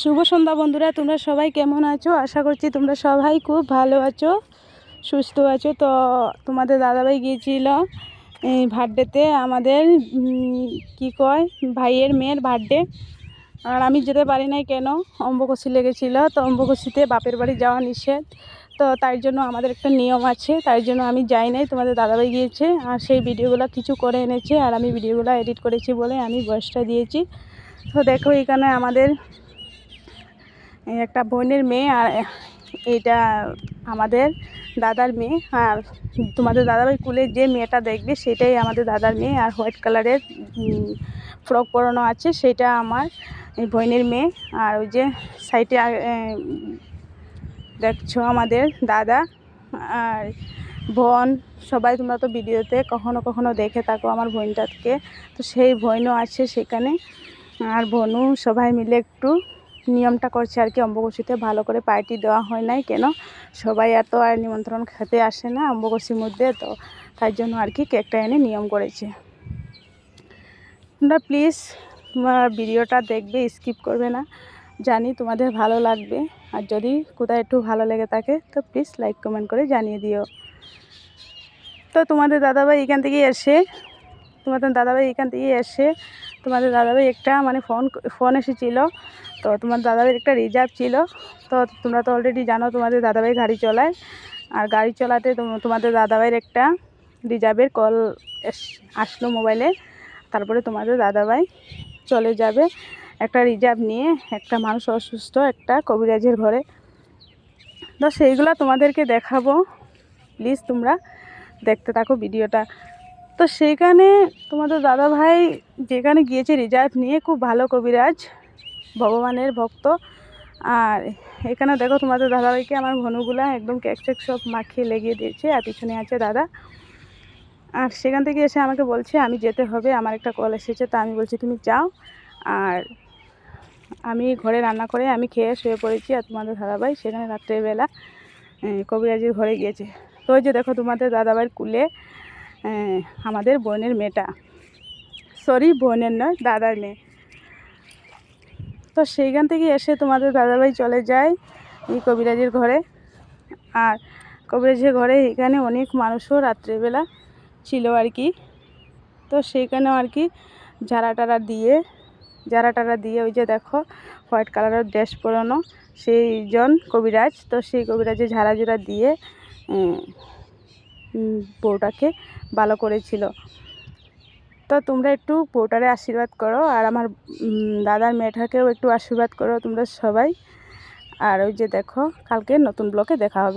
শুভ সন্ধ্যা বন্ধুরা, তোমরা সবাই কেমন আছো? আশা করছি তোমরা সবাই খুব ভালো আছো, সুস্থ আছো। তো তোমাদের দাদাভাই গিয়েছিল বার্থডেতে আমাদের কি কয়, ভাইয়ের মেয়ের বার্থডে আর আমি যেতে পারি নাই কেন, অম্বকশি লেগেছিলো, তো অম্বকশিতে বাপের বাড়ি যাওয়া নিষেধ। তো তাই জন্য আমাদের একটা নিয়ম আছে তাই জন্য আমি যাই নাই, তোমাদের দাদাভাই গিয়েছে আর সেই ভিডিওগুলো কিছু করে এনেছে আর আমি ভিডিওগুলো এডিট করেছি বলে আমি বয়সটা দিয়েছি। তো দেখো এখানে আমাদের একটা বোনের মেয়ে আর এটা আমাদের দাদার মেয়ে আর তোমাদের দাদাভাই কুলে যে মেয়েটা দেখবে সেটাই আমাদের দাদার মেয়ে আর হোয়াইট কালারের ফ্রক পরানো আছে, সেটা আমার বোনের মেয়ে আর ওই যে সাইডে দেখছ আমাদের দাদা আর বোন। সবাই তোমরা তো ভিডিওতে কখনো কখনো দেখে থাকো আমার বোনটাকে। তো সেই বোনও আছে সেখানে। আর বোনও সবাই মিলে একটু নিয়মটা করছে আর কি। অম্বকশিতে ভালো করে পার্টি দেওয়া হয় নাই কেন? সবাই এত আর নিমন্ত্রণ খেতে আসে না অম্বকশির মধ্যে, তো তাই জন্য আর কি কেকটা এনে নিয়ম করেছে। তোমরা প্লিজ ভিডিওটা দেখবে স্কিপ করবে না। জানি তোমাদের ভালো লাগবে। আর যদি কোথায় একটু ভালো লেগে থাকে, তো প্লিজ লাইক কমেন্ট করে জানিয়ে দিও। তো তোমাদের দাদাভাই এখান থেকে এসে, তোমাদের দাদাভাই এখান থেকে এসে, তোমাদের দাদাভাই একটা মানে ফোন ফোন এসেছিল। তো তোমার দাদাভাইয়ের একটা রিজার্ভ ছিল। তো তোমরা তো অলরেডি জানো তোমাদের দাদাভাই গাড়ি চলায়। আর গাড়ি চালাতে তোম- তোমাদের দাদাভাইয়ের একটা রিজার্ভের কল আসলো মোবাইলে তারপরে তোমাদের দাদাভাই চলে যাবে। একটা রিজার্ভ নিয়ে একটা মানুষ অসুস্থ, একটা কবিরাজের ঘরে। তো সেইগুলো তোমাদেরকে দেখাবো। প্লিজ তোমরা দেখতে থাকো ভিডিওটা। তো সেইখানে তোমাদের দাদাভাই যেখানে গিয়েছে রিজার্ভ নিয়ে, খুব ভালো কবিরাজ, ভগবানের ভক্ত। আর এখানে দেখো তোমাদের দাদাভাইকে আমার ভনুগুলা একদম কেক চেক সব মাখিয়ে লেগিয়ে দিয়েছে, আর পিছনে আছে দাদা। আর সেখান থেকে এসে আমাকে বলছে, আমি যেতে হবে, আমার একটা কল এসেছে। তা আমি বলছি, তুমি যাও। আর আমি ঘরে রান্না করে আমি খেয়ে শুয়ে পড়েছি আর তোমাদের দাদাভাই সেখানে রাত্রেবেলা কবিরাজির ঘরে গিয়েছে। তো ওই যে দেখো তোমাদের দাদাভাইয়ের কুলে আমাদের বোনের মেয়েটা। সরি বোনের নয়, দাদার মেয়ে। তো সেইখান থেকে এসে তোমাদের দাদাভাই চলে যায় এই কবিরাজির ঘরে। আর কবিরাজের ঘরে এখানে অনেক মানুষও রাত্রেবেলা ছিল আর কি। তো সেইখানেও আর কি ঝাড়া টাড়া দিয়ে ঝাড়া টারা দিয়ে ওই যে দেখো হোয়াইট কালারের ড্রেস পরানো সেইজন কবিরাজ। তো সেই কবিরাজে ঝাড়া জোড়া দিয়ে বউটাকে ভালো করেছিল। তো তোমরা একটু বউটারে আশীর্বাদ করো, আর আমার দাদার মেয়েটাকেও একটু আশীর্বাদ করো তোমরা সবাই। আর ওই যে দেখো, কালকে নতুন ব্লকে দেখা হবে।